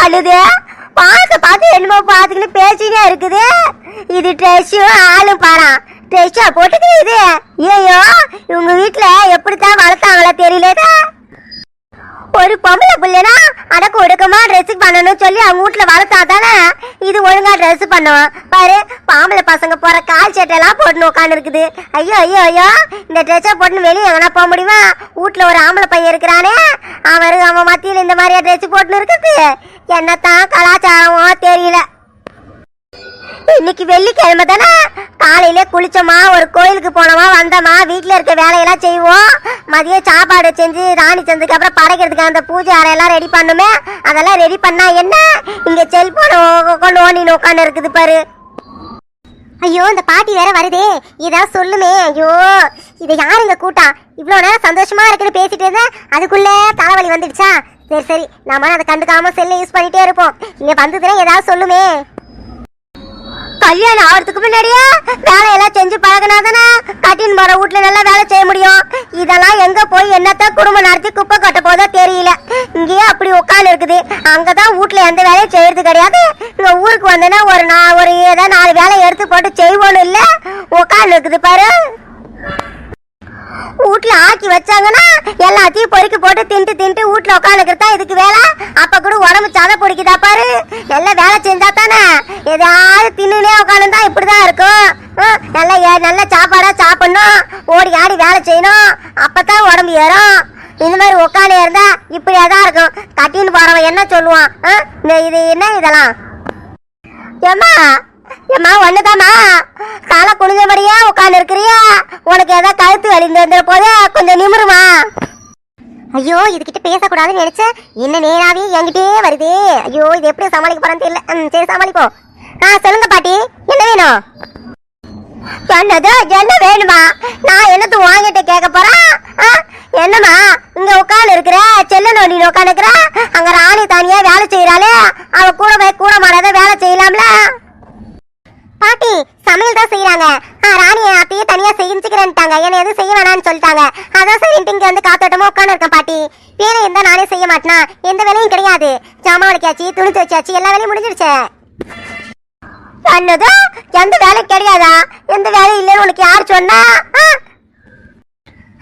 பண்ணுது பார்க்க பார்த்து என்னமோ பார்த்துக்கிட்டு பேசினே இருக்குது. இது ட்ரெஸ்ஸும் ஆளும் பாரா. ட்ரெஸ்ஸா போட்டுக்குது ஐயோ இவங்க வீட்டில் எப்படித்தான் வளர்த்தாங்களோ தெரியலதா. ஒரு பொம்பளை பிள்ளைனா அடக்க ஒடுக்கமா ட்ரெஸ் பண்ணணும்னு சொல்லி அவங்க வீட்ல வளர்த்தா தானே? இது ஒழுங்கா ட்ரெஸ் பண்ணுவோம் பாரு பாம்பளை பசங்க போற கால் சட்டையெல்லாம் போட்டுன்னு உட்காந்து இருக்குது ஐயோ ஐயோ ஐயோ இந்த ட்ரெஸ்ஸை போட்டுன்னு வெளியே எங்கன்னா போக முடியுமா? வீட்ல ஒரு ஆம்பளை பையன் இருக்கிறானே. அவரு அவன் மத்தியில் இந்த மாதிரியா ட்ரெஸ் போட்டுன்னு இருக்குது. என்னத்தான் கலாச்சாரமோ தெரியல. இன்னைக்கு வெள்ளிக்கிழமை தானே? காலையில குளிச்சோமா ஒரு கோயிலுக்கு போனோமா வந்தோமா வீட்ல இருக்க வேலையெல்லாம் செய்வோம். மதியம் சாப்பாடு செஞ்சு ராணி செஞ்சதுக்கு அப்புறம் படைக்கிறதுக்கு அந்த பூஜை அறையெல்லாம் ரெடி பண்ணுமே. அதெல்லாம் ரெடி பண்ணா என்ன? இங்க செல்போன் கொண்டு ஓண்டின்னு உட்காந்து இருக்குது பாரு. ஐயோ இந்த பாட்டி வேற வருதே. ஏதாவது சொல்லுமே. ஐயோ இதை யாருங்க கூட்டா? இவ்வளோ நேரம் சந்தோஷமா இருக்குன்னு பேசிட்டு இருந்தேன். அதுக்குள்ளே தலைவலி வந்துடுச்சா? சரி சரி. நாம அதை கண்டுக்காம செல்லை யூஸ் பண்ணிட்டே இருப்போம். இங்கே வந்ததுன்னா ஏதாவது சொல்லுமே. கல்யாணம் ஆகிறதுக்கு முன்னாடியே வேலையெல்லாம் செஞ்சு பழகினாதானே? கட்டின் போற வீட்ல நல்லா வேலை செய்ய முடியும். இதெல்லாம் எங்க போய் என்னத்த குடும்பம் நடத்தி குப்பை கட்ட போதோ தெரியல. இங்கேயே அப்படி உட்காந்து இருக்குது அங்கதான் வீட்ல எந்த வேலையும் செய்யறது கிடையாது. இங்க ஊருக்கு வந்தேன்னா ஒரு நா ஒரு ஏதோ நாலு வேலை எடுத்து போட்டு செய்வோன்னு இல்ல? உட்காந்து இருக்குது பாரு. வீட்டுல ஆக்கி வச்சாங்கன்னா எல்லாத்தையும் பொறுக்கி போட்டு தின்ட்டு தின்ட்டு வீட்ல உட்காந்துக்கிறதா இதுக்கு வேலை? அப்ப கூட உடம்பு சதை பிடிக்குதா பாரு? நல்லா வேலை செஞ்சா தானே? ஏதாவது தின்னுனே உட்காந்துருந்தா இப்படிதான் இருக்கும். நல்லா நல்ல ஏ- நல்ல சாப்பாடா சாப்பிடணும். ஓடி ஆடி வேலை செய்யணும். அப்பதான் உடம்பு ஏறும். இந்த மாதிரி உட்காந்து இருந்தா இப்படியே தான் இருக்கும். கட்டின்னு போறவன் என்ன சொல்லுவான்? இது என்ன இதெல்லாம்? ஏம்மா ஏம்மா ஒண்ணுதாம்மா? காலை குனிஞ்சபடியே உட்காந்து இருக்கிறியா உனக்கு ஏதோ கழுத்து வலி இருந்த போது கொஞ்சம் நிமிருமா? ஐயோ இதுகிட்ட பேசக்கூடாதுன்னு நினைச்சேன். என்ன நேராவே என்கிட்டே வருதே. ஐயோ இது எப்படி சமாளிக்க போறேன்னு தெரியல. சரி சமாளிப்போம். ஆ சொல்லுங்க பாட்டி. என்ன வேணும்? என்னது? என்ன வேணுமா? நான் என்னத்து வாங்கிட்டு கேட்க போறேன்? என்னமா என்னம்மா இங்க உட்காந்து இருக்கிற செல்ல நோண்டி உட்காந்து இருக்கிற அங்க ராணி தனியா வேலை செய்யறாளே அவ கூட போய் கூட மாடாத வேலை செய்யலாம்ல? பாட்டி சமையல் தான் செய்யறாங்க ராணி அத்தையே தனியா செஞ்சுக்கிறேன்ட்டாங்க. என்ன எதுவும் செய்ய வேணாம்னு சொல்லிட்டாங்க. அதான் சரின்ட்டு இங்க வந்து காத்தோட்டமா உட்காந்து இருக்கேன் பாட்டி. வேலை இருந்தா நானே செய்ய மாட்டேனா? எந்த வேலையும் கிடையாது. ஜாமான் வலிக்காச்சு துணி துவைச்சாச்சு எல்லா வேலையும் முடிஞ்சிருச்சு. என்னது எந்த வேலையும் கிடையாதா? எந்த வேலையும் இல்லைன்னு உனக்கு யார் சொன்னா? ஆ?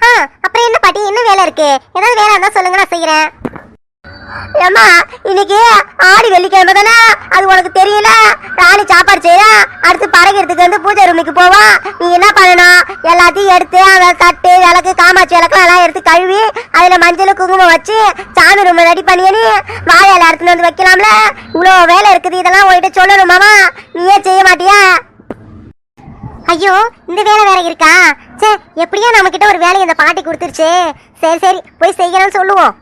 ஆ, அப்புறம் என்ன பாட்டி? என்ன வேலை இருக்கு? ஏதாவது வேலை இருந்தா சொல்லுங்க நான் செய்யறேன் ஏம்மா இன்னைக்கு ஆடி வெள்ளிக்கிழமை தானே? அது உனக்கு தெரியல? ராணி சாப்பாடு செய்யறா அடுத்து பறக்கிறதுக்கு வந்து பூஜை ரூமுக்கு போவோம் நீ என்ன பண்ணணும்? எல்லாத்தையும் எடுத்து அந்த தட்டு விளக்கு காமாட்சி விளக்கு எல்லாம் எடுத்து கழுவி அதுல மஞ்சள் குங்குமம் வச்சு சாமி ரூம் ரெடி பண்ணி நீ வாழையில எடுத்துன்னு வந்து வைக்கலாம்ல? இவ்வளோ வேலை இருக்குது இதெல்லாம் உங்ககிட்ட சொல்லணுமாமா நீயே செய்ய மாட்டியா? ஐயோ இந்த வேலை வேற இருக்கா? சே எப்படியோ நம்ம ஒரு வேலையை இந்த பாட்டி கொடுத்துருச்சு. சரி சரி போய் செய்யணும்னு சொல்லுவோம்.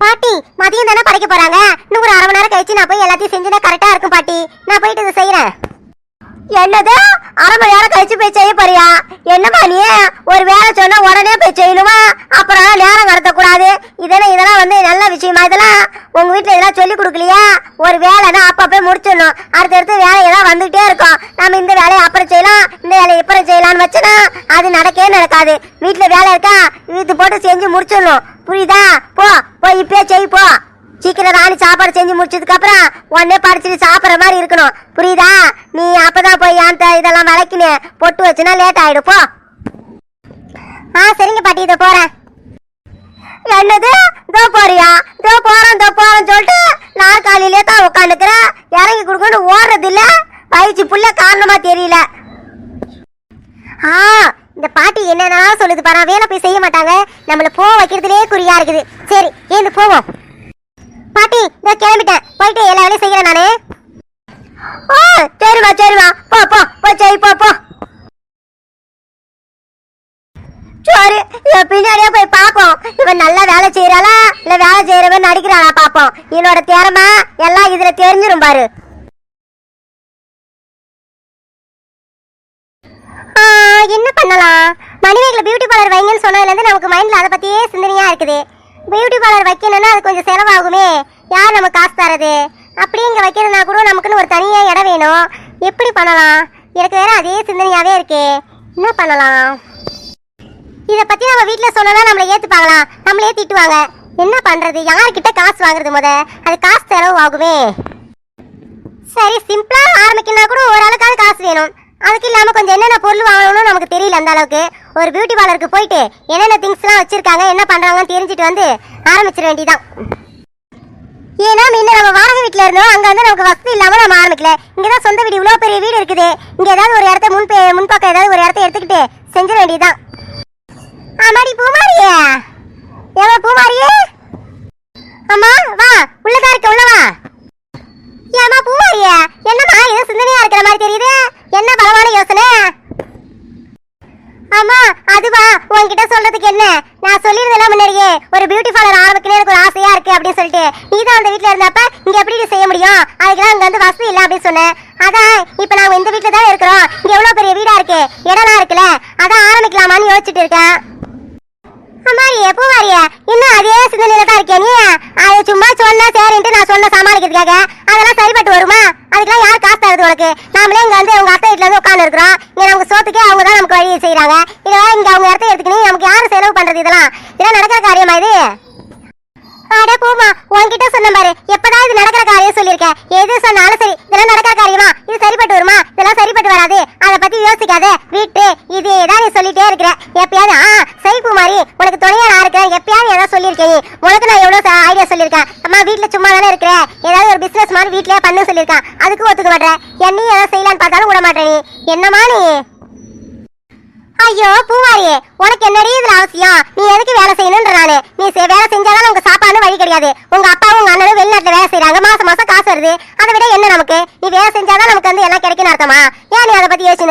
பாட்டி மதியம் தானே படைக்க போறாங்க? இன்னும் ஒரு அரை மணி நேரம் கழிச்சு நான் போய் எல்லாத்தையும் செஞ்சுனா கரெக்டா இருக்கும் பாட்டி. நான் போயிட்டு இதை செய்யறேன் என்னது? அரை மணி நேரம் கழிச்சு போய் செய்ய போறியா? என்னம்மா நீ? ஒரு வேலை சொன்னா உடனே போய் செய்யணுமா? அப்புறம் நேரம் கடத்தக்கூடாது. இதெல்லாம் இதெல்லாம் வந்து நல்ல விஷயமா இதெல்லாம்? உங்க வீட்டுல இதெல்லாம் சொல்லி கொடுக்கலையா? ஒரு வேலைனா அப்பப்போ முடிச்சிடணும். அடுத்தடுத்து வேலை ஏதாவது வந்துகிட்டே இருக்கும். நம்ம இந்த வேலையை அப்புறம் செய்யலாம் இந்த வேலையை அப்புறம் செய்யலாம்னு வச்சனா அது நடக்கவே நடக்காது. வீட்டுல வேலை இருக்கா? வீட்டு போட்டு செஞ்சு முடிச்சிடணும். புரியுதா? போ போய் இப்பயே செய் போ. சீக்கிரம் ராணி சாப்பாடு செஞ்சு முடிச்சதுக்கு அப்புறம் உடனே படிச்சுட்டு சாப்பிட்ற மாதிரி இருக்கணும். புரியுதா? நீ அப்பதான் போய் அந்த இதெல்லாம் விளக்கினு பொட்டு வச்சுனா லேட் ஆயிடும். போ. ஆ சரிங்க பாட்டி இதை போறேன். என்னது? இதோ போறியா? இதோ போறேன் இதோ போறேன்னு சொல்லிட்டு நாற்காலியிலே தான் உட்காந்துக்கிறேன் இறங்கி கொடுக்கணும் ஓடுறது இல்ல பயிற்சி புள்ள காரணமா தெரியல. ஆ இந்த பாட்டி என்னென்னா சொல்லுது பாரா. வேலை போய் செய்ய மாட்டாங்க. நம்மள போ வைக்கிறதுலே குறியா இருக்குது. சரி ஏந்து போவோம். பாட்டி இதோ கிளம்பிட்டேன். போயிட்டு எல்லா வேலையும் செய்கிறேன் நானு. ஓ சரிவா சரிவா. போ போ போய் செய் போ போ. சரி இவன் பின்னாடியே போய் பாப்போம் இவன் நல்லா வேலை செய்யறாளா? இல்ல வேலை செய்யறவன் நடிக்கிறாளா பாப்போம் என்னோட திறமை எல்லாம் இதுல தெரிஞ்சிரும் பாரு. என்ன பண்ணலாம்? மணிமேகலை பியூட்டி பார்லர் வைங்கன்னு சொன்னதுலேருந்து நமக்கு மைண்ட்ல அதை பத்தியே சிந்தனையா இருக்குது. பியூட்டி பார்லர் வைக்கணும்னா அது கொஞ்சம் செலவாகுமே. யார் நம்ம காசு தரது? அப்படியே இங்கே வைக்கிறதுனா கூட நமக்குன்னு ஒரு தனியாக இடம் வேணும். எப்படி பண்ணலாம்? எனக்கு வேற அதே சிந்தனையாகவே இருக்கே. என்ன பண்ணலாம்? இதை பற்றி நம்ம வீட்டில் சொன்னோன்னா நம்மளை ஏற்றுப்பாங்களா நம்மளே திட்டுவாங்க. என்ன பண்ணுறது யார்கிட்ட காசு வாங்குறது முத? அது காசு செலவு ஆகுமே. சரி சிம்பிளாக ஆரம்பிக்கணும்னா கூட ஒரு காசு வேணும். அதுக்கு இல்லாமல் கொஞ்சம் என்னென்ன பொருள் வாங்கணும்னு நமக்கு தெரியல அந்த அளவுக்கு. ஒரு பியூட்டி பார்லருக்கு போயிட்டு என்னென்ன திங்ஸ்லாம் வச்சிருக்காங்க என்ன பண்றாங்கன்னு தெரிஞ்சுட்டு வந்து ஆரம்பிச்சிட வேண்டியதான் ஏன்னா முன்ன நம்ம வாடகை வீட்ல இருந்தோம் அங்கே வந்து நமக்கு வசதி இல்லாமல் நம்ம ஆரம்பிக்கல. இங்கதான் சொந்த வீடு இவ்வளோ பெரிய வீடு இருக்குது. இங்கே ஏதாவது ஒரு இடத்த முன் பே- முன்பக்கம் ஏதாவது ஒரு இடத்த எடுத்துக்கிட்டு செஞ்சிட ஆ ஆமாடி பூமாரியே! ஏமா பூமாரியே? அம்மா வா உள்ளதா இருக்க உள்ள வா. ஏமா பூமாரியே என்னம்மா ஏதோ சிந்தனையா இருக்கிற மாதிரி தெரியுது. என்ன பலமான யோசனை? அம்மா அதுவா. உன்கிட்ட சொல்றதுக்கு என்ன? நான் சொல்லியிருந்தேன் முன்னாடியே ஒரு பியூட்டி பார்லர் ஆரம்பிக்கணும் எனக்கு ஒரு ஆசையா இருக்கு அப்படின்னு சொல்லிட்டு. நீ தான் அந்த வீட்டுல இருந்தப்ப இங்க எப்படி செய்ய முடியும்? அதுக்கெல்லாம் அங்க வந்து வசதி இல்ல அப்படின்னு சொன்னேன் அதான் இப்ப நாங்க இந்த வீட்டுல தான் இருக்கிறோம். இங்க எவ்வளவு பெரிய வீடா இருக்கு? இடம்லாம் இருக்குல்ல? அதான் ஆரம்பிக்கலாமான்னு யோசிச்சுட்டு இருக்கேன். அம்மாரியே பூமாரியே இன்னும் அதே சிந்தனையில தான் இருக்கேன் நீ? அது சும்மா சொன்னா சரின்ட்டு நான் சொன்ன சமாளிக்கிறதுக்காக. அதெல்லாம் சரிப்பட்டு வருமா? அதுக்கெல்லாம் யார் காசு தருது உனக்கு? நாமளே இங்க வந்து உங்க அத்தை வீட்டுல இருந்து உட்காந்து இருக்கிறோம். இங்க நமக்கு சோத்துக்கே அவங்க தான் நமக்கு வழி செய்யறாங்க இதெல்லாம் இங்க அவங்க இடத்த எடுத்துக்கணும் நமக்கு யாரும் செலவு பண்றது இதெல்லாம்? இதெல்லாம் நடக்கிற காரியமா இது? உன்கிட்ட சொன்ன பாரு. எப்பதான் இது நடக்கிற காரியம் சொல்லியிருக்கேன் எது சொன்னாலும் சரி இதெல்லாம் நடக்கிற காரியமா? இது சரிப்பட்டு வருமா? இதெல்லாம் சரிப்பட்டு வராது. அதை பத்தி யோசிக்காத. வீட்டு இதே தான் நீ சொல்லிட்டே இருக்கிற. எப்பயாவது ஆ சரி குமாரி உனக்கு துணையா நான் இருக்கிறேன். எப்பயாவது ஏதாவது சொல்லியிருக்கேன் உனக்கு நான் எவ்வளவு ஐடியா சொல்லியிருக்கேன்? அம்மா வீட்டுல சும்மா தானே இருக்கிற? ஏதாவது ஒரு பிசினஸ் மாதிரி வீட்லயே பண்ணு சொல்லியிருக்கேன். அதுக்கு ஒத்துக்க மாட்டேன் என்னையும் ஏதாவது செய்யலான்னு பார்த்தாலும் விட மாட்டேன் என்னமா நீ? ஐயோ பூவாரியே உனக்கு என்னடி இதுல அவசியம்? நீ எதுக்கு வேலை செய்யணும்ன்ற நானு? நீ வேலை செஞ்சாதான் உங்க சாப்பாடு வழி கிடையாது. உங்க அப்பாவும் உங்க அண்ணனும் வெளிநாட்டுல வேலை செய்யறாங்க மாசம் மாசம் காசு வருது. அதை விட என்ன நமக்கு? நீ வேலை செஞ்சாதான் நமக்கு வந்து எல்லாம் கிடைக்கணும் அர்த்தமா? ஏன் நீ அதை பத்தி யோசிச்சு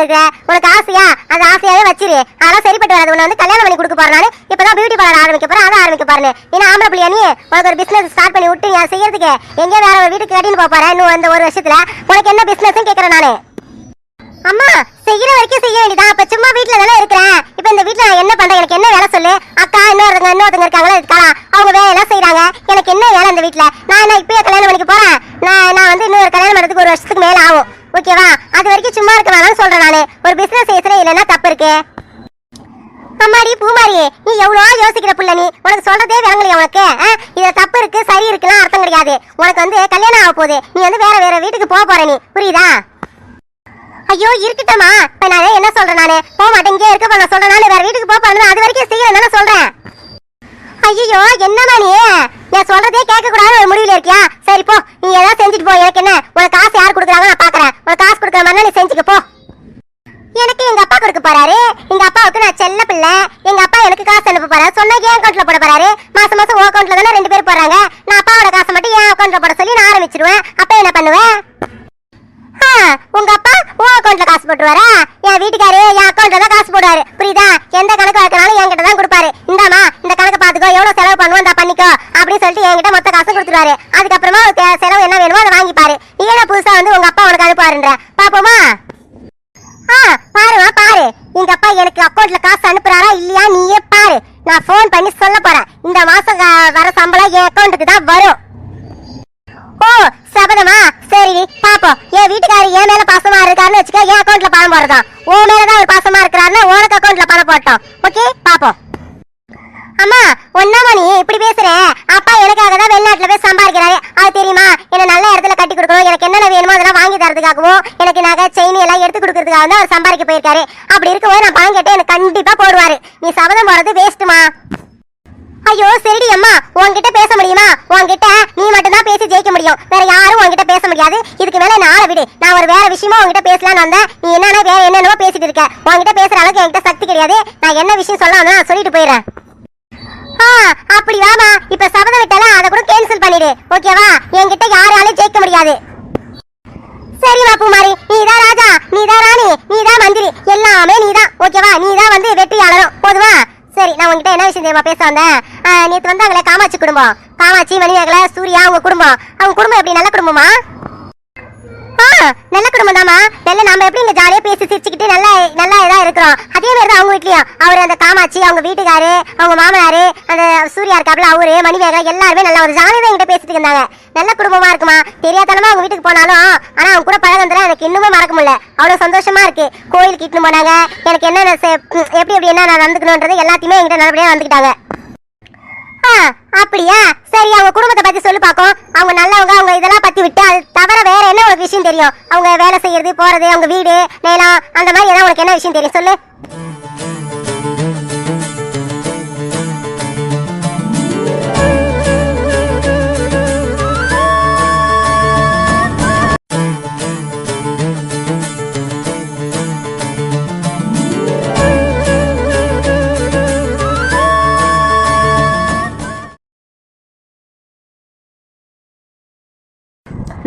உனக்கு ஆசையா? அது ஆசையாவே வச்சிரு. அதெல்லாம் சரிப்பட்டு வராது. உன்னை வந்து கல்யாணம் பண்ணி கொடுக்க போறேன் இப்பதான் பியூட்டி பார்லர் ஆரம்பிக்க போறேன். அதை ஆரம்பிக்க போறேன் ஏன்னா ஆம்பளை பிள்ளையா நீ? உனக்கு ஒரு பிசினஸ் ஸ்டார்ட் பண்ணி விட்டு நீ செய்யறதுக்கு எங்கேயோ வேற ஒரு வீட்டுக்கு கட்டின்னு போறேன். இன்னும் அந்த ஒரு வருஷத்துல உனக்கு என்ன பிசினஸ் கேக்குறேன் நானு. அம்மா செய்யற வரைக்கும் செய்ய வேண்டியதா அப்ப சும்மா வீட்ல தானே இருக்கிறேன். இப்ப இந்த வீட்ல நான் என்ன பண்றேன்? எனக்கு என்ன வேலை சொல்லு? அக்கா இன்னொருத்தங்க இன்னொருத்தங்க இருக்காங்களா? இருக்கலாம் அவங்க வேலை எல்லாம் செய்யறாங்க எனக்கு என்ன வேலை இந்த வீட்ல? நான் என்ன இப்பயே கல்யாணம் பண்ணிக்க போறேன்? நான் நான் வந்து இன்னொரு கல்யாணம் பண்றதுக்கு ஒரு வருஷத்துக்கு மேல ஆகும். ஓகேவா அது வரைக்கும் சும்மா இருக்க வேணாம்னு சொல்றேன் நானு. ஒரு பிசினஸ் செய்யறதுல இல்லைன்னா தப்பு இருக்கு? அம்மாடி பூமாரி நீ எவ்வளோ யோசிக்கிற புள்ள நீ. உனக்கு சொல்றதே விளங்கலையா உனக்கு? ஆ? இதுல தப்பு இருக்கு சரி இருக்குலாம் அர்த்தம் கிடையாது. உனக்கு வந்து கல்யாணம் ஆக போகுது. நீ வந்து வேற வேற வீட்டுக்கு போக போற நீ. புரியுதா? ஐயோ இருக்கட்டமா இப்ப நான் என்ன சொல்றேன் நானு? போக மாட்டேன் இங்கே இருக்க நான் சொல்றேன் நானு வேற வீட்டுக்கு போக போறேன் அது வரைக்கும் செய்யறேன் தானே சொல்றேன். ஐயோ என்னமா நீ? நான் சொல்றதே கேட்க கூடாது ஒரு முடிவுல இருக்கியா? சரி போ. நீ ஏதாவது செஞ்சுட்டு போ. எனக்கு என்ன? உனக்கு காசு யார் கொடுக்குறாங்க நான் பாக்குறேன். உனக்கு காசு கொடுக்குற மாதிரி நீ செஞ்சுக்க போ. எனக்கு எங்க அப்பா கொடுக்க போறாரு. எங்க அப்பாவுக்கு நான் செல்ல பிள்ளை. எங்க அப்பா எனக்கு காசு அனுப்ப போறாரு. சொன்னா என் அக்கௌண்ட்ல போட போறாரு. மாசம் மாசம் உன் அக்கௌண்ட்ல தானே ரெண்டு பேர் போறாங்க நான் அப்பாவோட காசை மட்டும் என் அக்கௌண்ட்ல போட சொல்லி நான் ஆரம்பிச்சிருவேன். அப்ப என்ன பண்ணுவேன் ஆ, உங்க அப்பா உன் அக்கௌண்ட்ல காசு போட்டுருவாரா? என் வீட்டுக்காரு என் அக்கௌண்ட்ல தான் காசு போடுவாரு. புரியுதா? எந்த கணக்கு வைக்கனாலும் என்கிட்ட தான் கொடுப்பாரு. இந்தாமா இந்த கணக்கு பாத்துக்கோ எவ்வளவு செலவு பண்ணுவோம் இந்தா பண்ணிக்கோ அப்படின்னு சொல்லிட்டு என்கிட்ட மொத்த காசு கொடுத்துருவாரு. அதுக்கப்புறமா செலவு என்ன வேணுமோ அதை வாங்கிப்பாரு. நீ என்ன புதுசா வந்து உங்க அப்பா உனக்கு அனுப்புவாருன்ற. பாப்போமா? ஆ பாருமா பாரு. எங்க அப்பா எனக்கு அக்கௌண்ட்ல காசு அனுப்புறாரா இல்லையா நீயே பாரு. நான் ஃபோன் பண்ணி சொல்ல போறேன். இந்த மாசம் வர சம்பளம் என் அக்கௌண்ட்டுக்கு தான் வரும். ஓ சபதமா? சரி பாப்போம். என் வீட்டுக்காரர் என் மேல பாசமா இருக்காருன்னு வச்சுக்க என் அக்கௌண்ட்ல பணம் போடுறோம் உன் மேலதான் அவர் பாசமா இருக்கிறாருன்னு உனக்கு அக்கௌண்ட்ல பணம் போட்டோம். ஓகே பாப்போம். அம்மா ஒன்னாமா நீ இப்படி பேசுற? அப்பா எனக்காக தான் வெளிநாட்டுல போய் சம்பாதிக்கிறாரு. அது தெரியுமா? என்ன நல்ல இடத்துல கட்டி கொடுக்கணும். எனக்கு என்னென்ன வேணுமோ அதெல்லாம் வாங்கி தரதுக்காகவும் எனக்கு நகை செயின் எல்லாம் எடுத்து கொடுக்கறதுக்காக தான் அவர் சம்பாதிக்க போயிருக்காரு. அப்படி இருக்கும்போது நான் பணம் கேட்டேன் எனக்கு கண்டிப்பா போடுவாரு. நீ சபதம் போறது வேஸ்ட்டுமா ஐயோ சரிடி அம்மா உன்கிட்ட பேச முடியுமா உன்கிட்ட நீ மட்டும் தான் பேசி ஜெயிக்க முடியும் வேற யாரும் உன்கிட்ட பேச முடியாது இதுக்கு மேல நான் ஆள விடு. நான் ஒரு வேற விஷயமா உங்ககிட்ட பேசலாம்னு வந்தேன். நீ என்னன்னா வேற என்னென்னவோ பேசிட்டு இருக்க. உங்ககிட்ட பேசுற அளவுக்கு என்கிட்ட சக்தி கிடையாது. நான் என்ன விஷயம் சொல்லலாம் நான் சொல்லிட்டு போயிடுறேன். ஆ அப்படி வாமா. இப்ப சபதம் விட்டாலும் அதை கூட கேன்சல் பண்ணிடு. ஓகேவா என்கிட்ட யாராலும் ஜெயிக்க முடியாது. சரிம்மா பூமாரி. நீதான் ராஜா. நீதான் ராணி. நீதான் மந்திரி. எல்லாமே நீதான் ஓகேவா நீதான் வந்து வெற்றியாளரும். போதுவா சரி நான் உங்ககிட்ட என்ன விஷயம் தெரியுமா பேச வந்தேன்? நேற்று நேத்து வந்தாங்களே காமாட்சி குடும்பம். காமாட்சி மணிமேகலை சூர்யா அவங்க குடும்பம். அவங்க குடும்பம் எப்படி? நல்ல குடும்பமா? ஆ நல்ல குடும்பம் தாமா நல்ல நம்ம எப்படி இங்க ஜாலியா பேசி சிரிச்சுக்கிட்டு நல்லா நல்லா இதா இருக்கிறோம். அதே மாதிரி தான் அவங்க வீட்லயும். அவர் அந்த காமாட்சி அவங்க வீட்டுக்காரு அவங்க மாமனாரு அந்த சூர்யா இருக்காப்ல அவரு மணிமேகலை எல்லாருமே நல்லா ஒரு ஜாலியா தான் என்கிட்ட பேசிட்டு இருந்தாங்க. நல்ல குடும்பமா இருக்குமா? தெரியாதனமா அவங்க வீட்டுக்கு போனாலும் ஆனா அவங்க கூட பழகுறதுல எனக்கு இன்னுமே மறக்க முடியல. அவ்வளவு சந்தோஷமா இருக்கு. கோயிலுக்கு இட்டுன்னு போனாங்க. எனக்கு என்னென்ன எப்படி எப்படி என்ன நடந்துக்கணும்ன்றது எல்லாத்தையுமே என்கிட்ட நல்லபடியா வந்துக்கிட்டாங்க. அப்படியா? சரி அவங்க குடும்பத்தை பத்தி சொல்லு பாக்கோம் அவங்க நல்லவங்க அவங்க இதெல்லாம் பத்தி விட்டு அது தவிர வேற என்ன உனக்கு விஷயம் தெரியும்? அவங்க வேலை செய்யறது போறது அவங்க வீடு நேரம் அந்த மாதிரி ஏதாவது உனக்கு என்ன விஷயம் தெரியும்? சொல்லு.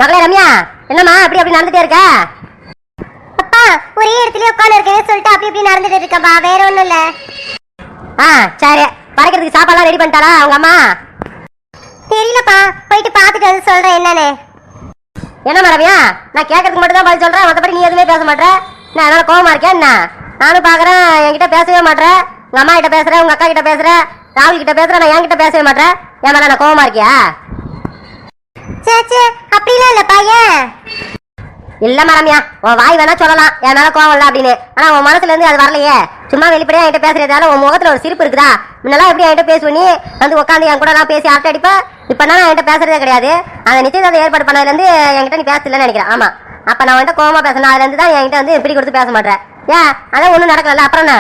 மகளே ரம்யா என்னம்மா அப்படி அப்படி நடந்துட்டே இருக்க? அப்பா ஒரே இடத்துல உட்காந்து இருக்கேன்னு சொல்லிட்டு அப்படி இப்படி நடந்துட்டு இருக்கேன்பா வேற ஒண்ணும் இல்ல. ஆ சரி. பறக்கிறதுக்கு சாப்பாடுலாம் ரெடி பண்ணிட்டாரா அவங்க அம்மா? தெரியலப்பா போயிட்டு பார்த்துட்டு வந்து சொல்றேன் என்னன்னு. என்னம்மா ரம்யா நான் கேட்கறதுக்கு மட்டும் தான் பதில் சொல்றேன் மற்றபடி நீ எதுவுமே பேச மாட்டேற. நான் அதனால கோவமா இருக்கேன் என்ன? நானும் பாக்குறேன் என்கிட்ட பேசவே மாட்டேன் உங்க அம்மா கிட்ட பேசுறேன் உங்க அக்கா கிட்ட பேசுறேன் ராகுல் கிட்ட பேசுறேன் நான் என்கிட்ட பேசவே மாட்டேன் ஏன் மேல நான் கோவமா இருக்கியா? அப்படிலாம் இல்லம்மா ரம்யா உன் வாய் வேணா சொல்லலாம். என் மேல கோவம் இல்ல அப்படின்னு. ஆனா உன் மனசுல இருந்து அது வரலையே. சும்மா வெளிப்படையா என்கிட்ட பேசுறதால உன் முகத்துல ஒரு சிரிப்பு இருக்குதா? முன்னெல்லாம் எப்படி என்கிட்ட பேசுவ நீ? வந்து உட்காந்து என் கூட நான் பேசி அரட்டை அடிப்ப? இப்ப நான் என்கிட்ட பேசுறதே கிடையாது. அந்த நிச்சயதார்த்தம் ஏற்பாடு பண்ணதுல இருந்து என்கிட்ட நீ பேசலன்னு நினைக்கிறேன். ஆமா. அப்ப நான் வந்து கோவமா பேசணும் அதுல இருந்து தான் என்கிட்ட வந்து பிடி கொடுத்து பேச மாட்டேன் ஏன்? அதான் ஒண்ணும் நடக்கல அப்புறம்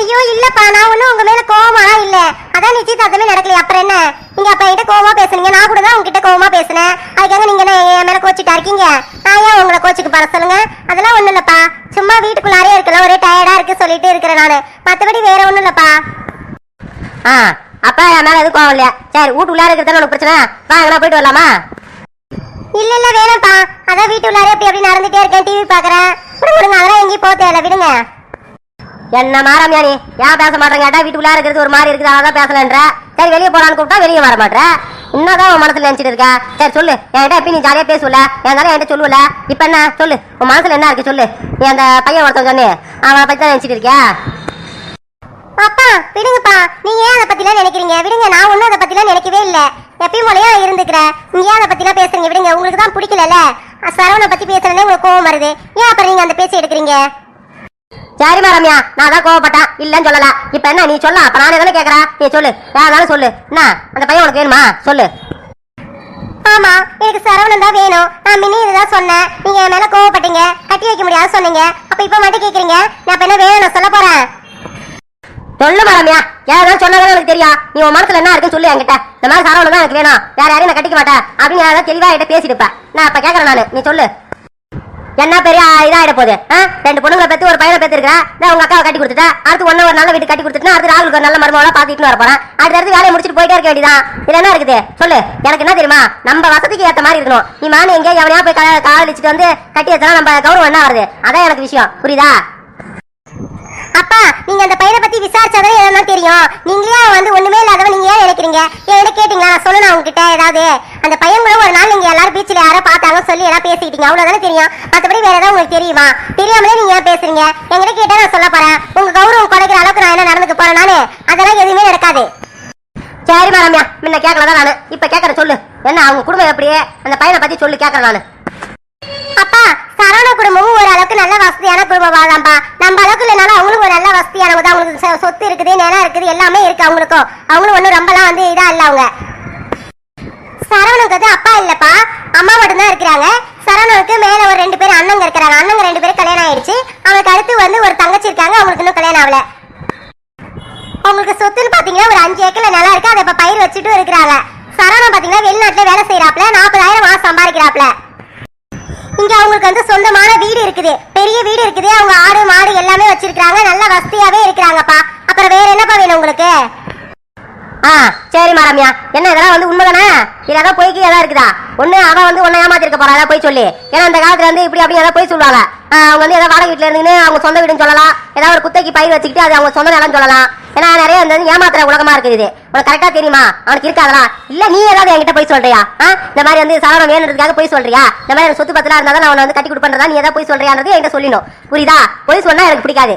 ஐயோ இல்லப்பா நான் ஒண்ணும் உங்க மேல கோவமாலாம் இல்ல. அதான் நிச்சயதார்த்தமே நடக்கல அப்புறம் என்ன? நீங்க அப்ப என்கிட்ட கோவமா பேசுனீங்க. நான் கூட தான் உங்ககிட்ட கோவமா பேசினேன். அதுக்காக நீங்க என்ன என் மேல கோச்சிட்டா இருக்கீங்க? நான் ஏன் உங்களை கோச்சுக்கு பர சொல்லுங்க. அதெல்லாம் ஒண்ணும் இல்லப்பா. சும்மா வீட்டுக்குள்ளாரே இருக்கலாம். ஒரே டயர்டா இருக்கு சொல்லிட்டு இருக்கிறேன் நானு. மத்தபடி வேற ஒண்ணும் இல்லப்பா. ஆ அப்பா என் மேல எதுவும் கோவம் இல்லையா? சரி வீட்டுக்குள்ளார இருக்கிறதான உனக்கு பிரச்சனை? வா போயிட்டு வரலாமா? இல்ல இல்ல வேணாம்ப்பா. அதான் வீட்டுக்குள்ளாரையே எப்படி அப்படி நடந்துட்டே இருக்கேன். டிவி பாக்குறேன். விடுங்க. அதெல்லாம் எங்கேயும் போக தேவையில்ல. விடுங்க. என்ன மாறாமியா நீ? ஏன் பேச மாட்டேன் கேட்டா வீட்டுக்குள்ளார இருக்கிறது ஒரு மாதிரி இருக்குது? அதான் பேசலன்ற. சரி வெளியே போறான்னு கூப்பிட்டா வெளியே வர மாட்டேற. என்னதான் உன் மனசுல நினைச்சிட்டு இருக்க. சரி சொல்லு. என்கிட்ட எப்பயும் நீ ஜாலியா பேசுவல? என்னால என்கிட்ட சொல்லுவல? இப்ப என்ன? சொல்லு. உன் மனசுல என்ன இருக்கு சொல்லு. நீ அந்த பையன் ஒருத்தன் சொன்னே. அவனை பத்தி தான் நினைச்சிட்டு இருக்கியா? அப்பா விடுங்கப்பா. நீங்க ஏன் அதை பத்திலாம் நினைக்கிறீங்க? விடுங்க நான் ஒன்றும் அதை பத்திலாம் நினைக்கவே இல்ல. எப்பயும் போலயே இருந்துக்கிறேன் நீங்க ஏன் அதை பத்திலாம் பேசுறீங்க? விடுங்க உங்களுக்கு தான் பிடிக்கலல்ல. சரவணை பத்தி பேசுறதே உங்களுக்கு கோவம் வருது. ஏன் அப்புறம் நீங்க அந்த பேச்சு எடுக்கிறீங்க? சரிம்மா ரம்யா நான் தான் கோவப்பட்டேன் இல்லைன்னு சொல்லல. இப்ப என்ன நீ சொல்ல? அப்ப நானே தானே கேக்குறேன். நீ சொல்லு. வேணாலும் சொல்லு. என்ன? அந்த பையன் உனக்கு வேணுமா? சொல்லு. ஆமா எனக்கு சரவணன் தான் வேணும். நான் மினி இதுதான் சொன்னேன். நீங்க என் மேல கோவப்பட்டீங்க. கட்டி வைக்க முடியாது சொன்னீங்க. அப்ப இப்ப மட்டும் கேக்குறீங்க. நான் இப்ப என்ன வேணும் நான் சொல்ல போறேன்? சொல்லு ரம்யா. யாராவது சொன்னதானே எனக்கு தெரியா நீ உன் மனசுல என்ன இருக்குன்னு சொல்லு என்கிட்ட. இந்த மாதிரி சரவணம் தான் எனக்கு வேணும். வேற யாரையும் நான் கட்டிக்க மாட்டேன். அப்படின்னு யாராவது தெளிவா என்கிட்ட பேசிட்டு நான் இப்ப கேக்குறேன் நானு. நீ சொல்லு. என்ன பெரிய இதாயிட போகுது? ரெண்டு பொண்ணுங்களை பத்தி ஒரு பையனை பெத்து இருக்கிறேன் நான் உங்க அக்காவை கட்டி கொடுத்துட்டேன் அடுத்து ஒன்னு ஒரு நல்ல வீட்டு கட்டி கொடுத்துட்டு அடுத்து ராகுலுக்கு ஒரு நல்ல மருமகளை பாத்துட்டு வர போறேன் அடுத்து அடுத்து வேலையை முடிச்சுட்டு போயிட்டே இருக்க வேண்டியதான் இதுல என்ன இருக்குது? சொல்லு. எனக்கு என்ன தெரியுமா? நம்ம வசதிக்கு ஏத்த மாதிரி இருக்கணும். நீ மானு எங்கேயா எவனையா போய் கா- காதலிச்சுட்டு வந்து கட்டி வச்சா நம்ம கௌரவம் என்ன வருது அதான் எனக்கு விஷயம். புரியுதா? அப்பா நீங்க அந்த பையனை பத்தி விசாரிச்சாதான் எதனா தெரியும். நீங்களே அவன் வந்து ஒண்ணுமே இல்லாதவன் நீங்க ஏன் நினைக்கிறீங்க? என்கிட்ட கேட்டீங்களா? நான் சொல்லணும் உங்ககிட்ட ஏதாவது. அந்த பையன் கூட ஒரு நாள் நீங்க எல்லாரும் பீச்சில் யாரோ பார்த்தாங்க சொல்லி எல்லாம் பேசிக்கிட்டீங்க. அவ்வளவுதானே தெரியும். மற்றபடி வேற ஏதாவது உங்களுக்கு தெரியுமா? தெரியாமலே நீங்க ஏன் பேசுறீங்க? என்கிட்ட கேட்டா நான் சொல்ல போறேன். உங்க கௌரவம் குறைக்கிற அளவுக்கு நான் என்ன நடந்துக்க போறேன் நானு? அதெல்லாம் எதுவுமே நடக்காது. சரிமா ரம்யா முன்ன கேட்கலதான் நானு. இப்ப கேட்கற சொல்லு. என்ன அவங்க குடும்பம் எப்படியே? அந்த பையனை பத்தி சொல்லு கேட்கறேன் நானு. சரவண குடும்பமும் ஒரு அளவுக்கு நல்ல வசதியான குடும்பமா தான்ப்பா நம்ம அளவுக்கு இல்லைனாலும் அவங்களுக்கு ஒரு நல்ல வசதியானவங்க தான். அவங்களுக்கு சொத்து இருக்குது நிலம் இருக்குது எல்லாமே இருக்கு அவங்களுக்கும் அவங்களும் ஒன்றும் ரொம்பலாம் வந்து இதா இல்லை அவங்க. சரவணுக்கு வந்து அப்பா இல்லப்பா. அம்மா மட்டும்தான் இருக்கிறாங்க. சரவணனுக்கு மேல ஒரு ரெண்டு பேர் அண்ணங்க இருக்கிறாங்க. அண்ணங்க ரெண்டு பேரும் கல்யாணம் ஆயிடுச்சு. அவனுக்கு அடுத்து வந்து ஒரு தங்கச்சி இருக்காங்க. அவங்களுக்கு இன்னும் கல்யாணம் ஆகல. அவங்களுக்கு சொத்துன்னு பாத்தீங்கன்னா ஒரு அஞ்சு ஏக்கர்ல நிலம் இருக்கு. அதை இப்ப பயிர் வச்சுட்டும் இருக்கிறாங்க. சரவணன் பாத்தீங்கன்னா வெளிநாட்டுல வேலை செய்யறாப்ல நாற்பதாயிரம் மாசம் சம்பாதிக்கிறாப்ல இங்க அவங்களுக்கு வந்து சொந்தமான வீடு இருக்குது. பெரிய வீடு இருக்குது. அவங்க ஆடு மாடு எல்லாமே வச்சிருக்காங்க நல்ல வசதியாவே இருக்கிறாங்கப்பா. அப்புறம் வேற என்னப்பா வேணும் உங்களுக்கு? ஆ சரிம்மா ரம்யா என்ன இதெல்லாம் வந்து உண்மைதானே? இது ஏதாவது பொய்க்கு ஏதாவது இருக்குதா? ஒண்ணு அவன் வந்து உன்னை ஏமாத்திருக்க போறா ஏதாவது போய் சொல்லி. ஏன்னா அந்த காலத்துல வந்து இப்படி அப்படி ஏதாவது போய் சொல்லுவாங்க. அவங்க வந்து ஏதாவது வாடகை வீட்டுல இருந்துன்னு அவங்க சொந்த வீடுன்னு சொல்லலாம். ஏதாவது ஒரு குத்தைக்கு பயிர் வச்சுக்கிட்டு அது அவங்க சொந்த நிலம் சொல்லலாம். ஏன்னா நிறைய வந்து ஏமாத்துற உலகமா இருக்குது இது. உனக்கு கரெக்டா தெரியுமா? அவனுக்கு இருக்காதா? இல்ல நீ ஏதாவது என்கிட்ட போய் சொல்றியா? ஆ? இந்த மாதிரி வந்து சாதனம் வேணுன்றதுக்காக போய் சொல்றியா? இந்த மாதிரி சொத்து பத்தலா இருந்தா தான் நான் வந்து கட்டி கொடுப்பா நீ ஏதாவது போய் சொல்றியான்றது என்கிட்ட சொல்லணும் புரியுதா? போய் சொன்னா எனக்கு பிடிக்காது.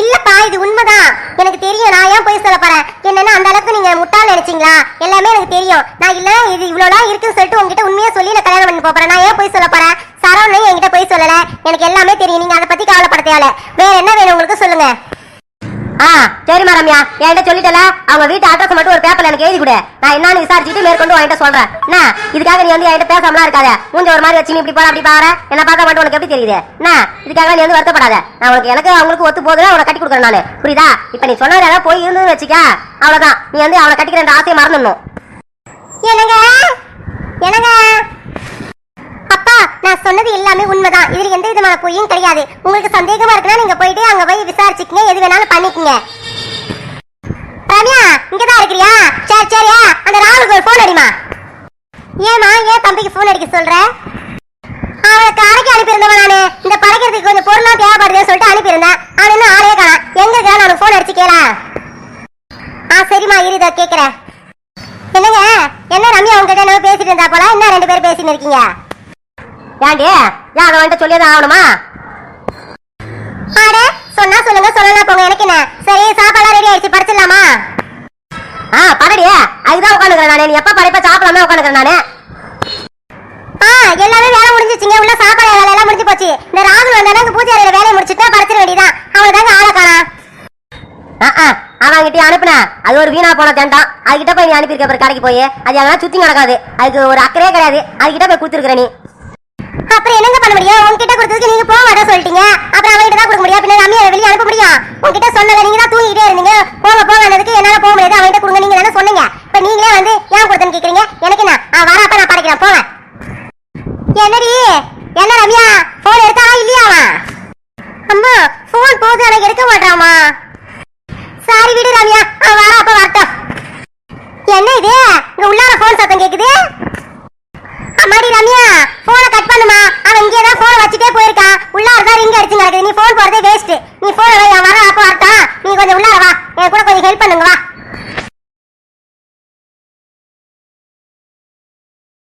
இல்லப்பா இது உண்மைதான். எனக்கு தெரியும் நான் ஏன் போய் சொல்ல போறேன்? என்னன்னா அந்த அளவுக்கு நீங்க முட்டாள் நினைச்சீங்களா? எல்லாமே எனக்கு தெரியும். நான் இல்ல இது இவ்வளவுலாம் இருக்குன்னு சொல்லிட்டு உங்ககிட்ட உண்மையா சொல்லி நான் கல்யாணம் பண்ணி போறேன். நான் ஏன் போய் சொல்ல போறேன்? சரவணன் என்கிட்ட போய் சொல்லல. எனக்கு எல்லாமே தெரியும். நீங்க அதை பத்தி கவலைப்பட தேவையில்ல வேற என்ன வேணும் உங்களுக்கு சொல்லுங்க. ஆ சரிம்மா ரம்யா. என்கிட்ட சொல்லிட்டல அவங்க வீட்டு அட்ரஸ் மட்டும் ஒரு பேப்பர்ல எனக்கு எழுதி கொடு. நான் என்னன்னு விசாரிச்சுட்டு மேற்கொண்டு உன்கிட்ட சொல்றேன். என்ன? இதுக்காக நீ வந்து என்கிட்ட பேசாமலாம் இருக்காத. மூஞ்ச ஒரு மாதிரி வச்சு நீ இப்படி போற அப்படி பாரு. என்ன பார்த்தா மட்டும் உனக்கு எப்படி தெரியுது? என்ன? இதுக்காக நீ வந்து வருத்தப்படாத. நான் உனக்கு எனக்கு அவங்களுக்கு ஒத்து போகுதுன்னா அவனை கட்டி கொடுக்குறேன் நானு. புரியுதா? இப்ப நீ சொன்னது ஏதாவது போய் இருந்து வச்சுக்க. அவ்வளவுதான். நீ வந்து அவனை கட்டிக்கிற ஆசையை மறந்துடணும். என்னங்க? என்னங்க? அப்பா நான் சொன்னது எல்லாமே உண்மைதான். இதுல எந்த விதமான பொய்யும் கிடையாது. உங்களுக்கு சந்தேகமா இருக்குன்னா நீங்க போயிட்டு அங்க போய் விசாரிச்சுக்கங்க. எது வேணாலும் பண்ணிக்கங்க. ரம்யா இங்கதான் இருக்கிறியா? சரி சரியா அந்த ராகுலுக்கு ஒரு போன் அடிமா ஏமா ஏன் தம்பிக்கு போன் அடிக்க சொல்ற? அவனை கடைக்கு அனுப்பியிருந்தவன் நானு. இந்த படைக்கிறதுக்கு கொஞ்சம் பொருளா தேவைப்படுதுன்னு சொல்லிட்டு அனுப்பியிருந்தேன். அவன் இன்னும் ஆளே காணாம் எங்க இருக்கா நான் போன் அடிச்சு கேள? ஆ சரிம்மா இரு இதோ கேக்குறேன். என்னங்க? என்ன ரம்யா உங்ககிட்ட என்ன பேசிட்டு இருந்தா போல? என்ன ரெண்டு பேரும் பேசிட்டு இருக்கீங்க? ஏன்டி ஏன் அதை வந்துட்டு சொல்லியதான் ஆகணுமா? ஆட சொன்னா சொல்லுங்க சொல்லலாம் போங்க எனக்கு என்ன? சரி சாப்பாடு ரெடி ஆயிடுச்சு பறிச்சிடலாமா? ஆ படடி அதுதான் உட்காந்துக்கிறேன் நானு. நீ எப்ப படைப்ப சாப்பிடாம உட்காந்துக்கிறேன் நானு. ஆ எல்லாமே வேலை முடிஞ்சிச்சுங்க. உள்ள சாப்பாடு வேலை எல்லாம் முடிஞ்சு போச்சு. இந்த ராகுல் வந்தானே இந்த பூஜை அறையில வேலையை முடிச்சுட்டா பறிச்சிட வேண்டியதான் அவனுதாங்க ஆளை காணா. ஆ, ஆ, அவன் கிட்டே அனுப்புன. அது ஒரு வீணா போன தண்டம் அதுகிட்ட போய் நீ அனுப்பியிருக்க கடைக்கு போய். அது எல்லாம் சுத்தி நடக்காது. அதுக்கு ஒரு அக்கறையே கிடையாது. அதுகிட்ட போய் கொடுத்துருக்குற நீ. அப்புறம் என்னங்க பண்ண முடியும்? உங்ககிட்ட கொடுத்ததுக்கு நீங்க போக வர சொல்லிட்டீங்க. அப்புறம் அவன்கிட்ட தான் கொடுக்க முடியும். பின்ன ரம்யா வெளியே அனுப்ப முடியும்? உங்ககிட்ட சொன்னல நீங்க தான் தூங்கிட்டே இருந்தீங்க. போக போக என்னால போக முடியாது. அவன்கிட்ட கொடுங்க. நீங்க தானே சொன்னீங்க. இப்ப நீங்களே வந்து ஏன் கொடுத்தேன்னு கேக்குறீங்க? எனக்கு என்ன? ஆ வரப்ப நான் படைக்கிறேன். போவேன் என்னடி? என்ன ரம்யா? போன் எடுத்தா இல்லையாவா அம்மா போன் போகுது. எனக்கு எடுக்க மாட்டாமா சாரி விடு ரம்யா. அவன் வர வரட்டும். என்ன இது? இங்க உள்ளார போன் சத்தம் கேக்குது. அம்மாடி ரம்யா போனை கட் பண்ணுமா? அவன் இங்கே தான் போனை வச்சுட்டே போயிருக்கான். உள்ளார தான் ரிங் அடிச்சு நடக்குது நீ போன் போறதே வேஸ்ட் நீ போன வர அப்போ வரட்டும். நீ கொஞ்சம் உள்ளார வா. என் கூட கொஞ்சம் ஹெல்ப் பண்ணுங்க வா.